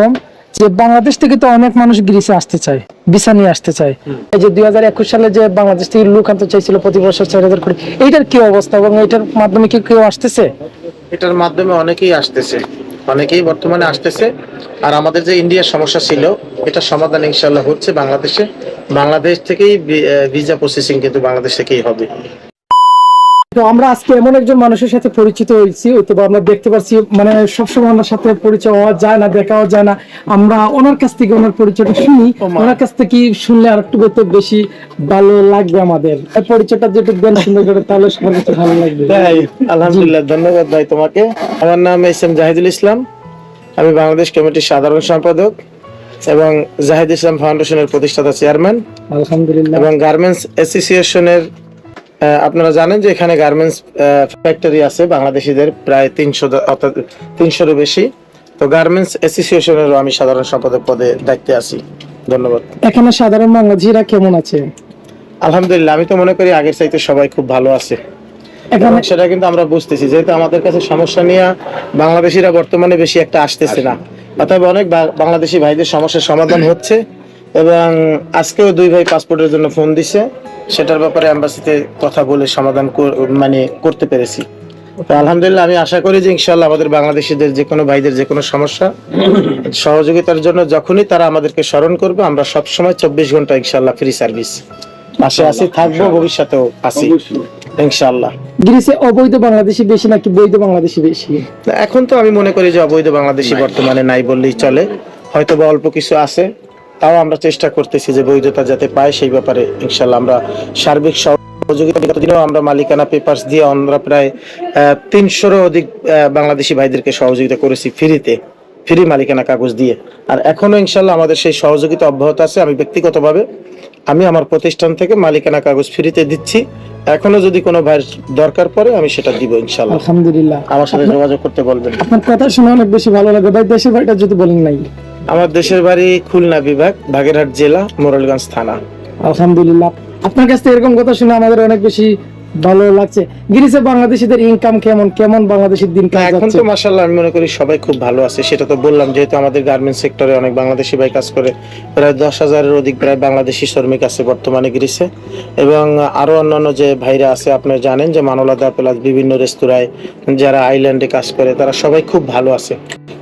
কম, যে বাংলাদেশ থেকে তো অনেক মানুষ গ্রিসে আসতে চায়, ভিসা নিয়ে আসতে চায়। এই যে দুই সালে যে বাংলাদেশ থেকে লোক আনতে চাইছিল প্রতি বছর চার হাজার কোটি, এইটার কি অবস্থা এবং এটার মাধ্যমে কি কেউ আসতেছে? এটার মাধ্যমে অনেকেই আসতেছে, অনেকেই বর্তমানে আসতেছে। আর আমাদের যে ইন্ডিয়ার সমস্যা ছিল, এটা সমাধান ইনশাল্লাহ হচ্ছে বাংলাদেশে। বাংলাদেশ থেকেই ভিসা প্রসেসিং কিন্তু বাংলাদেশ থেকেই হবে। তো আমরা আজকে এমন একজন মানুষের সাথে পরিচিত হয়েছি হয়তো বা আমরা দেখতে পাচ্ছি মানে সবসময় ওনার সাথে পরিচয় হওয়া যায় না দেখাও যায় না। আমরা ওনার কাছ থেকে ওনার পরিচয়টা শুনি ওনার কাছ থেকে শুনলে আর একটু হয়তো বেশি ভালো লাগবে আমাদের। পরিচয়টা যেটা দেন সুন্দর করে তাহলে সবার কাছে ভালো লাগবে। আলহামদুলিল্লাহ ধন্যবাদ ভাই তোমাকে। আমার নাম এস এম জাহিদুল ইসলাম। আমি বাংলাদেশ কমিটির সাধারণ সম্পাদক এবং জাহিদ ইসলাম ফাউন্ডেশনের প্রতিষ্ঠাতা চেয়ারম্যান। আলহামদুলিল্লাহ। এবং গার্মেন্টস অ্যাসোসিয়েশনের আপনারা জানেন যে এখানে গার্মেন্টস ফ্যাক্টরি আছে বাংলাদেশিদের প্রায় তিনশো অর্থাৎ তিনশোরও বেশি। তো গার্মেন্টস অ্যাসোসিয়েশনেরও আমি সাধারণ সম্পাদক পদে দায়িত্বে আছি। ধন্যবাদ। এখানে সাধারণ বাংলাদেশিরা কেমন আছে? আলহামদুলিল্লাহ আমি তো মনে করি আগের চাইতে সবাই খুব ভালো আছে। এখানে সেটা কিন্তু আমরা বুঝতেছি যেহেতু আমাদের কাছে সমস্যা নিয়ে বাংলাদেশিরা বর্তমানে বেশি একটা আসতেছে না। অতএব অনেক বাংলাদেশি ভাইদের সমস্যার সমাধান হচ্ছে। এবং আজকেও দুই ভাই পাসপোর্টের জন্য ফোন দিছে। সেটার ব্যাপারে অ্যাম্বাসিতে কথা বলে সমাধান মানে করতে পেরেছি। তো আলহামদুলিল্লাহ আমি আশা করি যে ইনশাল্লাহ আমাদের বাংলাদেশিদের যে কোনো ভাইদের যে কোনো সমস্যা সহযোগিতার জন্য যখনই তারা আমাদেরকে স্মরণ করবে আমরা সবসময় চব্বিশ ঘণ্টা ইনশাল্লাহ ফ্রি সার্ভিস পাশে আছি থাকব ভবিষ্যতেও আছি। ইনশাল্লাহ গ্রিসে অবৈধ বাংলাদেশি বেশি নাকি বৈধ বাংলাদেশি বেশি? এখন তো আমি মনে করি যে অবৈধ বাংলাদেশি বর্তমানে নাই বললেই চলে। হয়তো বা অল্প কিছু আছে। তাও আমরা চেষ্টা করতেছি যে বৈধতা যাতে পায় সেই ব্যাপারে ইনশাল্লাহ আমরা সার্বিক সহযোগিতা বিগত দিনেও আমরা মালিকানা পেপারস দিয়ে আমরা প্রায় তিনশোরও অধিক বাংলাদেশি ভাইদেরকে সহযোগিতা করেছি ফ্রিতে ফ্রি মালিকানা কাগজ দিয়ে। আর এখনও ইনশাল্লাহ আমাদের সেই সহযোগিতা অব্যাহত আছে আমি ব্যক্তিগতভাবে আমি আমার প্রতিষ্ঠান থেকে মালিকানা কাগজ ফ্রিতে দিচ্ছি। এখনও যদি কোনো ভাইয়ের দরকার পড়ে আমি সেটা দিব ইনশাল্লাহ। আলহামদুলিল্লাহ। আমার সাথে যোগাযোগ করতে বলবেন। আপনার কথা শুনে অনেক বেশি ভালো লাগে। ভাই দেশের ভাইটা যদি বলেন নাই। আমার দেশের বাড়ি খুলনা বিভাগ বাগেরহাট জেলা মোরালগঞ্জ থানা। আলহামদুলিল্লাহ। আপনার কাছ থেকে এরকম কথা শুনে আমাদের অনেক বেশি ভালো লাগছে। গিরিসে বাংলাদেশিদের ইনকাম কেমন? কেমন বাংলাদেশের দিন এখন তো মাসাল্লাহ আমি মনে করি সবাই খুব ভালো আছে সেটা তো বললাম যেহেতু আমাদের গার্মেন্টস সেক্টরে অনেক বাংলাদেশি ভাই কাজ করে প্রায় দশ হাজারের অধিক প্রায় বাংলাদেশি শ্রমিক আছে বর্তমানে গ্রিসে এবং আরও অন্যান্য যে ভাইরা আছে আপনি জানেন যে মানলাদা প্লাস বিভিন্ন রেস্তোরাঁয় যারা আইল্যান্ডে কাজ করে তারা সবাই খুব ভালো আছে।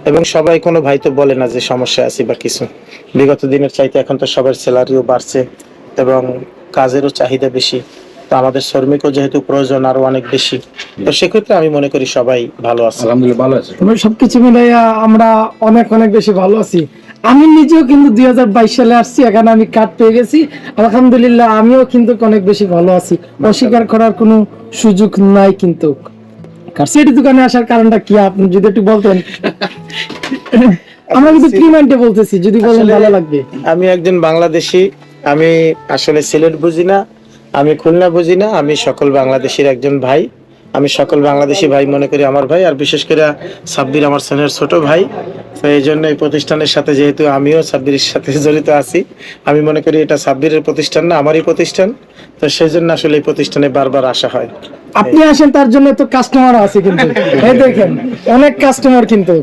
এবং সবাই কোনো ভাই তো বলে না যে সমস্যা আছে বা কিছু। বিগত দিনের চাইতে এখন তো সবার স্যালারিও বাড়ছে এবং কাজেরও চাহিদা বেশি। তো আমাদের শ্রমিকও যেহেতু প্রয়োজন আরও অনেক বেশি। তো সেক্ষেত্রে আমি মনে করি সবাই ভালো আছে। আলহামদুলিল্লাহ ভালো আছে। আমরা সবকিছু মিলাইয়া আমরা অনেক অনেক বেশি ভালো আছি। আমি নিজেও কিন্তু দুই হাজার বাইশ সালে আসছি এখানে আমি কার্ড পেয়ে গেছি। আলহামদুলিল্লাহ আমিও কিন্তু অনেক বেশি ভালো আছি। অস্বীকার করার কোনো সুযোগ নাই কিন্তু। সেটি দোকানে আসার কারণটা কি? আপনি যদি একটু বলতেন। আমরা কিন্তু ফ্রি বলতেছি যদি বলেন ভালো লাগবে। আমি একজন বাংলাদেশি আমি আসলে সিলেট বুঝি না আমি খুলনা বুঝি না আমি সকল বাংলাদেশের একজন ভাই। আমি সকল বাংলাদেশি ভাই মনে করি আমার ভাই, আর বিশেষ করে সাব্বির আমার সেনের ছোট ভাই। তো এই জন্য এই প্রতিষ্ঠানের সাথে যেহেতু আমিও সাব্বিরের সাথে জড়িত আছি, আমি মনে করি এটা সাব্বিরের প্রতিষ্ঠান না, আমারই প্রতিষ্ঠান। তো সেই জন্য আসলে এই প্রতিষ্ঠানে বারবার আসা হয়। আপনি আসেন, তার জন্য তো কাস্টমার আছে কিন্তু। দেখেন, অনেক কাস্টমার কিন্তু।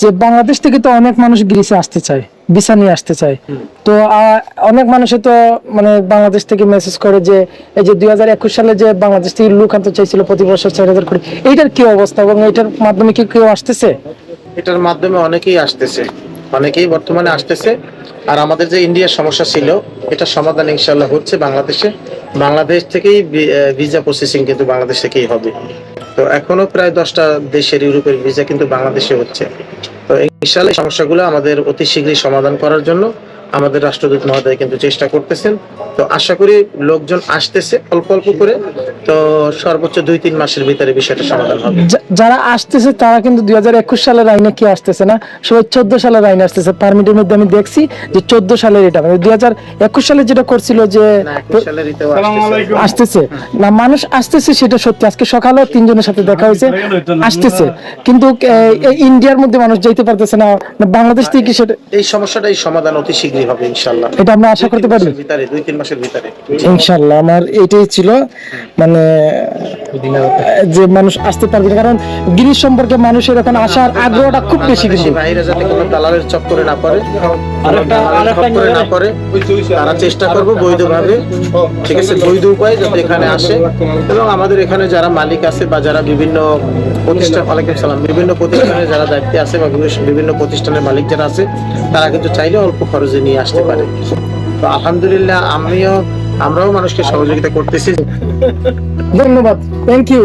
যে বাংলাদেশ থেকে তো অনেক মানুষ গ্রিসে আসতে চায়, ভিসা নিয়ে আসতে চায়। তো অনেক মানুষে তো মানে বাংলাদেশ থেকে মেসেজ করে যে, এই যে দুই সালে যে বাংলাদেশ থেকে লোক আনতে চাইছিল প্রতি বছর চার হাজার কোটি, এইটার কি অবস্থা এবং এটার মাধ্যমে কি কেউ আসতেছে? এটার মাধ্যমে অনেকেই আসতেছে, অনেকেই বর্তমানে আসতেছে। আর আমাদের যে ইন্ডিয়ার সমস্যা ছিল, এটা সমাধান ইনশাল্লাহ হচ্ছে বাংলাদেশে। বাংলাদেশ থেকেই ভিসা প্রসেসিং কিন্তু বাংলাদেশ থেকেই হবে। তো এখনও প্রায় দশটা দেশের ইউরোপের ভিসা কিন্তু বাংলাদেশে হচ্ছে। তো ইনশাল্লাহ সমস্যাগুলো আমাদের অতি শীঘ্রই সমাধান করার জন্য আমাদের রাষ্ট্রদূত মহোদয় কিন্তু চেষ্টা করতেছেন। তো আশা করি লোকজন আসতেছে অল্প অল্প করে। তো সর্বোচ্চ দুই তিন মাসের ভিতরে বিষয়টা সমাধান হবে। যারা আসতেছে তারা কিন্তু দুই হাজার একুশ সালের আইনে কি আসতেছে না? সবাই চোদ্দ সালের আইনে আসতেছে। পারমিটের মধ্যে আমি দেখছি যে চোদ্দ সালের এটা। মানে দুই হাজার একুশ সালে যেটা করছিল যে আসতেছে। না মানুষ আসতেছে সেটা সত্যি। আজকে সকালেও তিনজনের সাথে দেখা হয়েছে। আসতেছে। কিন্তু ইন্ডিয়ার মধ্যে মানুষ যাইতে পারতেছে না। না বাংলাদেশ থেকে সেটা এই সমস্যাটা এই সমাধান অতি শীঘ্র হবে ইনশাল্লাহ এটা আমরা আশা করতে পারি। ভিতরে দুই তিন মাসের ভিতরে। ইনশাল্লাহ আমার এটাই ছিল মানে যে মানুষ আসতে পারবে কারণ গিরিশ সম্পর্কে মানুষের এখন আসার আগ্রহটা খুব বেশি কিন্তু। ভাইরা যাতে কোনো দালালের চক্করে না পড়ে চক্করে না পড়ে তারা চেষ্টা করব বৈধভাবে। ঠিক আছে বৈধ উপায়ে যাতে এখানে আসে। এবং আমাদের এখানে যারা মালিক আছে বা যারা বিভিন্ন প্রতিষ্ঠান সালাম বিভিন্ন প্রতিষ্ঠানে যারা দায়িত্বে আছে বা বিভিন্ন- বিভিন্ন প্রতিষ্ঠানের মালিক যারা আছে তারা কিন্তু চাইলে অল্প খরচে নিয়ে আসতে পারে। তো আলহামদুলিল্লাহ আমিও আমরাও মানুষকে সহযোগিতা করতেছি। ধন্যবাদ। Thank you